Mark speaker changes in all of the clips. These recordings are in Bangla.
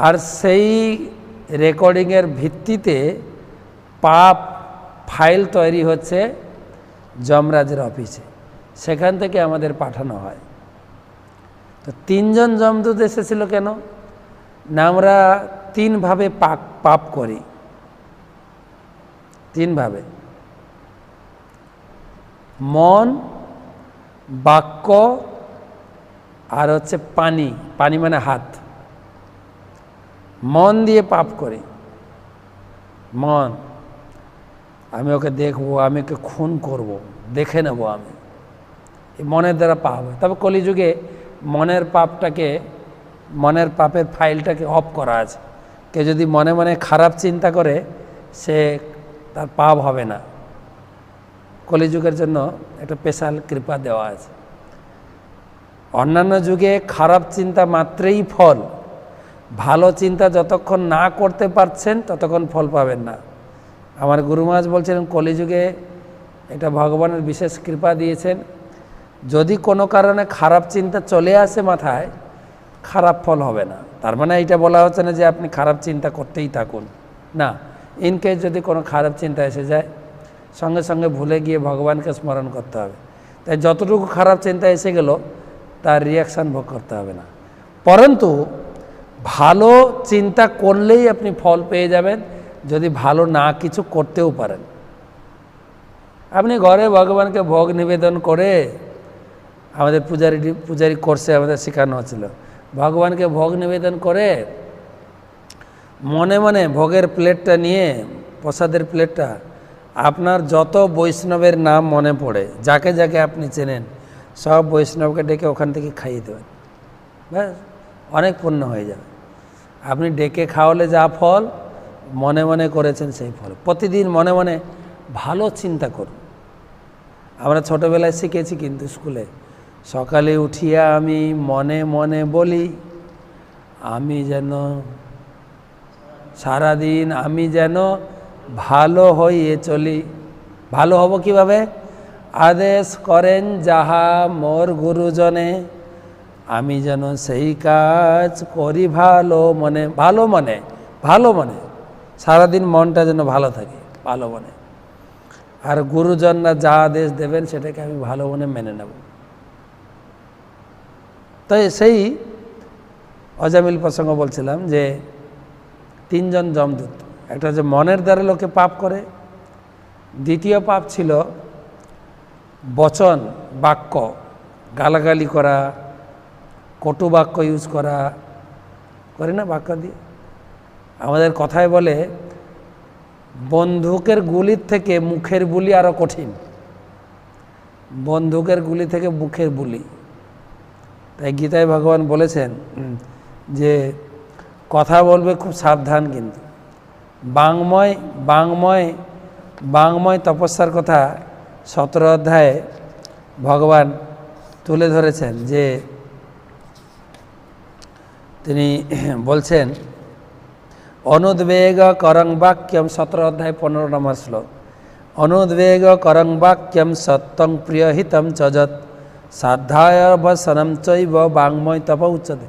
Speaker 1: আর সেই রেকর্ডিংয়ের ভিত্তিতে পাপ ফাইল তৈরি হচ্ছে যমরাজের অফিসে। সেখান থেকে আমাদের পাঠানো হয়। তো তিনজন যমদূত এসেছিল কেন? না, আমরা তিনভাবে পাপ পাপ করি। তিনভাবে। মন, বাক্য আর হচ্ছে পানি। পানি মানে হাত। মন দিয়ে পাপ করে। মন। আমি ওকে দেখব, আমি ওকে খুন করব, দেখে নেব আমি। এই মনের দ্বারা পাপ হয়। তবে কলিযুগে মনের পাপটাকে, মনের পাপের ফাইলটাকে অফ করা আছে। কে যদি মনে মনে খারাপ চিন্তা করে, সে তার পাপ হবে না। কলিযুগের জন্য একটা স্পেশাল কৃপা দেওয়া আছে। অন্যান্য যুগে খারাপ চিন্তা মাত্রেই ফল। ভালো চিন্তা যতক্ষণ না করতে পারছেন, ততক্ষণ ফল পাবেন না। আমার গুরু মহারাজ বলছিলেন, কলিযুগে এটা ভগবানের বিশেষ কৃপা দিয়েছেন। যদি কোনো কারণে খারাপ চিন্তা চলে আসে মাথায়, খারাপ ফল হবে না। তার মানে এটা বলা হচ্ছে না যে আপনি খারাপ চিন্তা করতেই থাকুন। না ইনকেস যদি কোনো খারাপ চিন্তা এসে যায়, সঙ্গে সঙ্গে ভুলে গিয়ে ভগবানকে স্মরণ করতে হবে। তাই যতটুকু খারাপ চিন্তা এসে গেল, তার রিয়াকশান ভোগ করতে হবে না। পরন্তু ভালো চিন্তা করলেই আপনি ফল পেয়ে যাবেন, যদি ভালো না কিছু করতেও পারেন। আপনি ঘরে ভগবানকে ভোগ নিবেদন করে আমাদের পূজারি পূজারি কোর্সে আমাদের শেখানো হচ্ছিল। ভগবানকে ভোগ নিবেদন করে মনে মনে ভোগের প্লেটটা নিয়ে, প্রসাদের প্লেটটা, আপনার যত বৈষ্ণবের নাম মনে পড়ে, যাকে যাকে আপনি চেনেন, সব বৈষ্ণবকে ডেকে ওখান থেকে খাইয়ে দেবেন। ব্যাস, অনেক পুণ্য হয়ে যাবে। আপনি ডেকে খাওয়ালে যা ফল, মনে মনে করেছেন সেই ফল। প্রতিদিন মনে মনে ভালো চিন্তা করুন। আমরা ছোটোবেলায় শিখেছি কিন্তু স্কুলে, সকালে উঠিয়া আমি মনে মনে বলি, আমি যেন, সারাদিন আমি যেন ভালো হইয়ে চলি। ভালো হব কীভাবে? আদেশ করেন যাহা মোর গুরুজনে। আমি যেন সেই কাজ করি ভালো মনে ভালো মনে ভালো মনে। সারাদিন মনটা যেন ভালো থাকে, ভালো মনে। আর গুরুজনরা যা আদেশ দেবেন, সেটাকে আমি ভালো মনে মেনে নেব। তাই সেই অজামিল প্রসঙ্গ বলছিলাম যে, তিনজন যমদূত, একটা যে মনের দ্বারা লোকে পাপ করে, দ্বিতীয় পাপ ছিল বচন, বাক্য, গালাগালি করা কটু বাক্য ইউজ করা, করে না বাক্য দিয়ে? আমাদের কথায় বলে, বন্দুকের গুলির থেকে মুখের বুলি আরও কঠিন। বন্দুকের গুলি থেকে মুখের বুলি। তাই গীতায় ভগবান বলেছেন যে কথা বলবে খুব সাবধান কিন্তু। বাংময় বাংময় বাংময় তপস্যার কথা সতেরো অধ্যায়ে ভগবান তুলে ধরেছেন যে তিনি বলছেন, অনুদ্বেগ করং বাক্যম সতেরো অধ্যায় পনেরো নম্বর শ্লোক। অনুদ্বেগ করং বাক্যম সত্যং প্রিয়হিতম চজত সাধ্যায় বসনম চৈব বাংময় তপ উচ্চতে।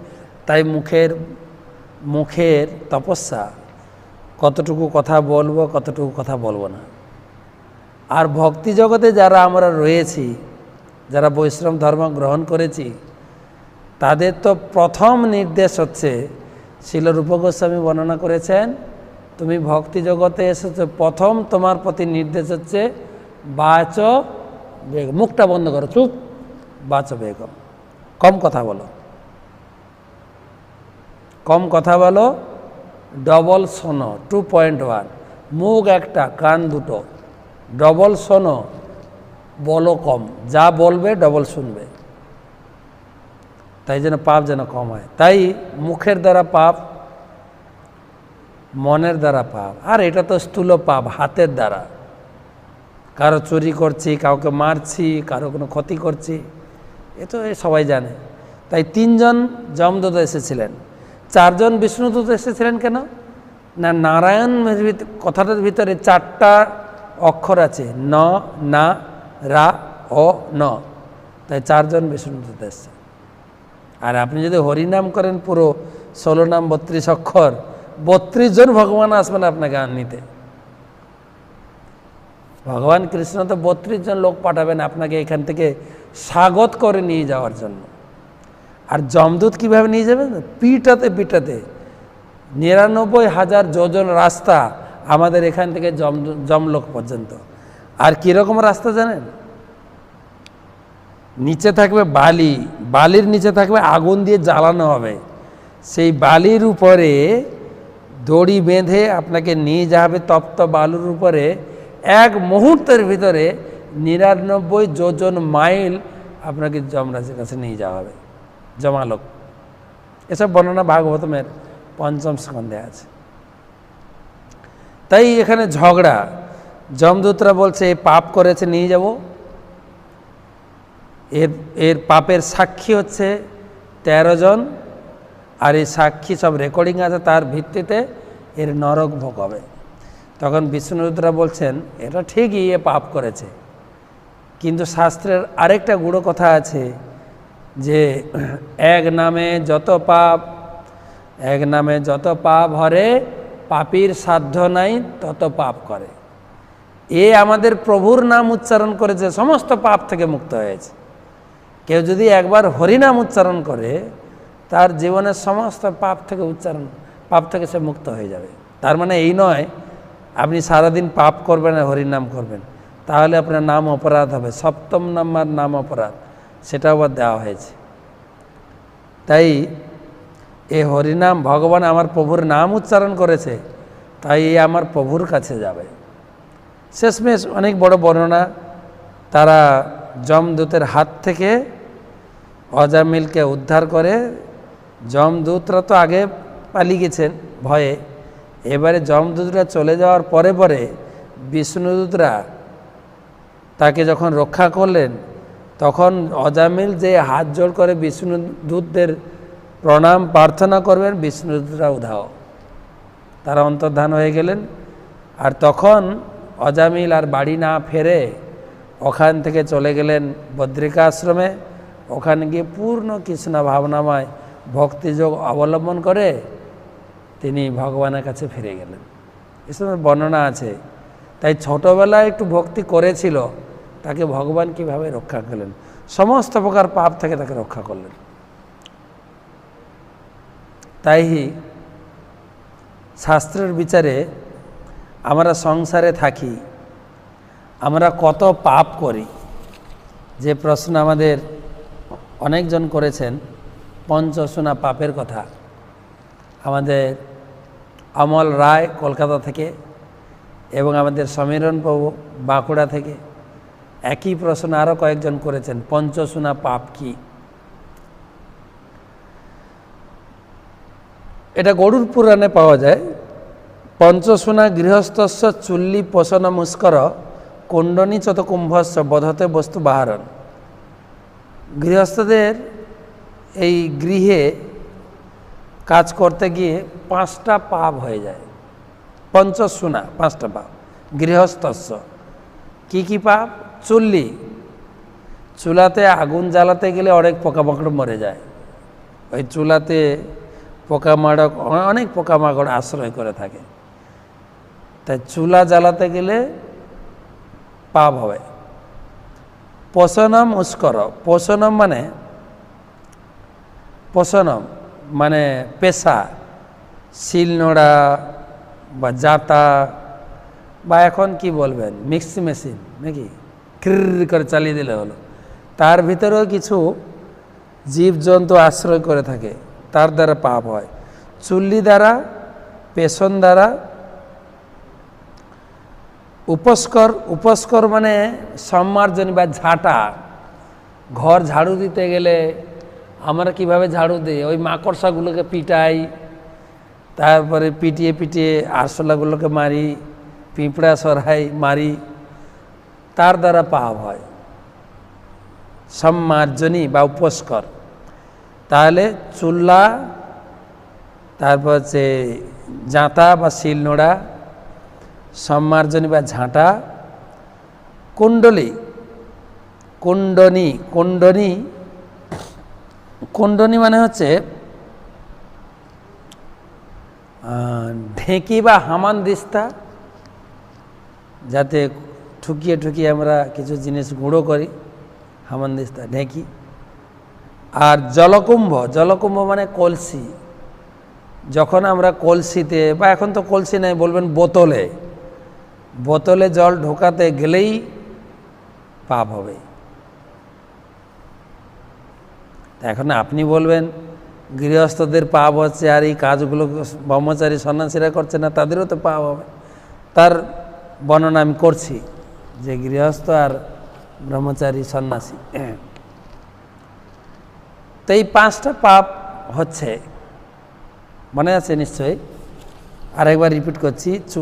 Speaker 1: তাই মুখের মুখের তপস্যা, কতটুকু কথা বলব, কতটুকু কথা বলব না। আর ভক্তি জগতে যারা আমরা রয়েছি, যারা বৈষ্ণব ধর্ম গ্রহণ করেছি তাদের তো প্রথম নির্দেশ হচ্ছে, শিল রূপ গোস্বামী বর্ণনা করেছেন, তুমি ভক্তি জগতে এসেছ, প্রথম তোমার প্রতি নির্দেশ হচ্ছে, বাচ বেগ মুখটা বন্ধ করো, চুপ, বাচ বেগম। কম কথা বলো। কম কথা বলো, ডবল শোনো টু পয়েন্ট ওয়ান মুখ একটা, কান দুটো। ডবল শোনো, বলো কম। যা বলবে, ডবল শুনবে। তাই যেন পাপ যেন কম হয়। তাই মুখের দ্বারা পাপ, মনের দ্বারা পাপ, আর এটা তো স্থূল পাপ, হাতের দ্বারা। কারও চুরি করছি, কাউকে মারছি, কারও কোনো ক্ষতি করছি, এ তো সবাই জানে। তাই তিনজন যমদূত এসেছিলেন। চারজন বিষ্ণুদূত এসেছিলেন কেন? না, নারায়ণ কথাটার ভিতরে চারটা অক্ষর আছে, ন, না, রা ও ন। তাই চারজন বিষ্ণুদূত এসছে আর আপনি যদি হরিনাম করেন পুরো ষোলো নাম, বত্রিশ অক্ষর, বত্রিশ জন ভগবান আসবেন আপনাকে আন নিতে। ভগবান কৃষ্ণ তো বত্রিশ জন লোক পাঠাবেন, আপনাকে এখান থেকে স্বাগত করে নিয়ে যাওয়ার জন্য। আর যমদূত কীভাবে নিয়ে যাবেন পিটাতে পিটাতে নিরানব্বই হাজার যোজন রাস্তা আমাদের এখান থেকে জম জমলোক পর্যন্ত। আর কীরকম রাস্তা জানেন? নিচে থাকবে বালি, বালির নিচে থাকবে আগুন দিয়ে জ্বালানো হবে। সেই বালির উপরে দড়ি বেঁধে আপনাকে নিয়ে যাবে তপ্ত বালুর উপরে। এক মুহূর্তের ভিতরে নিরানব্বই যোজন মাইল আপনাকে যমরাজের কাছে নিয়ে যাওয়া হবে। জমালোক। এসব বর্ণনা ভাগবতমের পঞ্চম স্কন্ধে আছে। তাই এখানে ঝগড়া। যমদূতরা বলছে পাপ করেছে, নিয়ে যাব। এর এর পাপের সাক্ষী হচ্ছে তেরো জন আর এই সাক্ষী সব রেকর্ডিং আছে, তার ভিত্তিতে এর নরক ভোগ হবে। তখন বিষ্ণুরুদ্রা বলছেন, এটা ঠিকই, এ পাপ করেছে। কিন্তু শাস্ত্রের আরেকটা গুঁড়ো কথা আছে যে, এক নামে যত পাপ, এক নামে যত পাপ হরে, পাপীর সাধ্য নাই, তত পাপ করে। এ আমাদের প্রভুর নাম উচ্চারণ করেছে, সমস্ত পাপ থেকে মুক্ত হয়েছে। কেউ যদি একবার হরিনাম উচ্চারণ করে, তার জীবনের সমস্ত পাপ থেকে উচ্চারণ, পাপ থেকে সে মুক্ত হয়ে যাবে। তার মানে এই নয়, আপনি সারাদিন পাপ করবেন আর হরিনাম করবেন। তাহলে আপনার নাম অপরাধ হবে, সপ্তম নাম্বার নাম অপরাধ, সেটাও আবার দেওয়া হয়েছে। তাই এ হরিনাম, ভগবান আমার প্রভুর নাম উচ্চারণ করেছে, তাই এ আমার প্রভুর কাছে যাবে। শেষমেশ অনেক বড় বর্ণনা, তারা যমদূতের হাত থেকে অজামিলকে উদ্ধার করে যমদূতরা তো আগে পালিয়ে গেছেন ভয়ে। এবারে যমদূতরা চলে যাওয়ার পরে পরে বিষ্ণুদূতরা তাকে যখন রক্ষা করলেন, তখন অজামিল যে হাত জোড় করে বিষ্ণুদূতদের প্রণাম, প্রার্থনা করবেন, বিষ্ণুদূতরা উধাও। তারা অন্তর্ধান হয়ে গেলেন। আর তখন অজামিল আর বাড়ি না ফেরে ওখান থেকে চলে গেলেন বদ্রিকা আশ্রমে ওখানে গিয়ে পূর্ণ কৃষ্ণ ভাবনাময় ভক্তিযোগ অবলম্বন করে তিনি ভগবানের কাছে ফিরে গেলেন। এসব বর্ণনা আছে, তাই ছোটোবেলায় একটু ভক্তি করেছিল, তাকে ভগবান কীভাবে রক্ষা করলেন? সমস্ত প্রকার পাপ থেকে তাকে রক্ষা করলেন। তাই শাস্ত্রের বিচারে আমরা সংসারে থাকি, আমরা কত পাপ করি, যে প্রশ্ন আমাদের অনেকজন করেছেন পঞ্চসোনা পাপের কথা। আমাদের অমল রায় কলকাতা থেকে এবং আমাদের সমীরণ প্রভু বাঁকুড়া থেকে একই প্রশ্ন আরও কয়েকজন করেছেন, পঞ্চসোনা পাপ কি? এটা গরুর পুরাণে পাওয়া যায়, পঞ্চসোনা গৃহস্থস্য চুল্লি পোষণ মুস্কর, কুণ্ডনী চত কুম্ভস্য বধতে বস্তু বাহারণ। গৃহস্থদের এই গৃহে কাজ করতে গিয়ে পাঁচটা পাপ হয়ে যায়। পঞ্চসোনা, পাঁচটা পাপ। গৃহস্থস্য কি কি পাপ? চুল্লি। চুলাতে আগুন জ্বালাতে গেলে অনেক পোকামাকড় মরে যায়। ওই চুলাতে পোকামাকড়, অনেক পোকামাকড় আশ্রয় করে থাকে। তাই চুলা জ্বালাতে গেলে পাপ হবে। পোষণম উস্কর। পোষণম মানে পোষণম মানে পেশা শিলনোড়া বা জাতা বা এখন কি বলবেন, মিক্সি মেশিন নাকি? ক্রির করে চালিয়ে দিলে হলো। তার ভিতরেও কিছু জীবজন্তু আশ্রয় করে থাকে, তার দ্বারা পাপ হয়। চুল্লি দ্বারা, পেশন দ্বারা উপস্কর উপস্কর মানে সম্মার্জনী বা ঝাঁটা। ঘর ঝাড়ু দিতে গেলে আমরা কীভাবে ঝাড়ু দিই? ওই মাকড়সাগুলোকে পিটাই, তারপরে পিটিয়ে পিটিয়ে আরশোলাগুলোকে মারি, পিঁপড়া সরাই, মারি, তার দ্বারা পাপ হয়। সম্মার্জনী বা উপস্কর। তাহলে চুল্লা, তারপর হচ্ছে জাঁতা বা শিলনোড়া সম্মার্জনী বা ঝাঁটা, কুণ্ডলী, কুণ্ডনী কুণ্ডনী কুণ্ডনী মানে হচ্ছে ঢেঁকি বা হামান দিস্তা, যাতে ঠুকিয়ে ঠুকিয়ে আমরা কিছু জিনিস গুঁড়ো করি, হামান দিস্তা, ঢেঁকি। আর জলকুম্ভ জলকুম্ভ মানে কলসি। যখন আমরা কলসিতে, বা এখন তো কলসি নাই, বলবেন বোতলে। বোতলে জল ঢোকাতে গেলেই পাপ হবে। এখন আপনি বলবেন, গৃহস্থদের পাপ হচ্ছে আর এই কাজগুলো ব্রহ্মচারী সন্ন্যাসীরা করছে না, তাদেরও তো পাপ হবে। তার বর্ণনা আমি করছি যে গৃহস্থ আর ব্রহ্মচারী সন্ন্যাসী। তো এই পাঁচটা পাপ হচ্ছে। মনে আছে নিশ্চয়ই? আরেকবার রিপিট করছি, চুল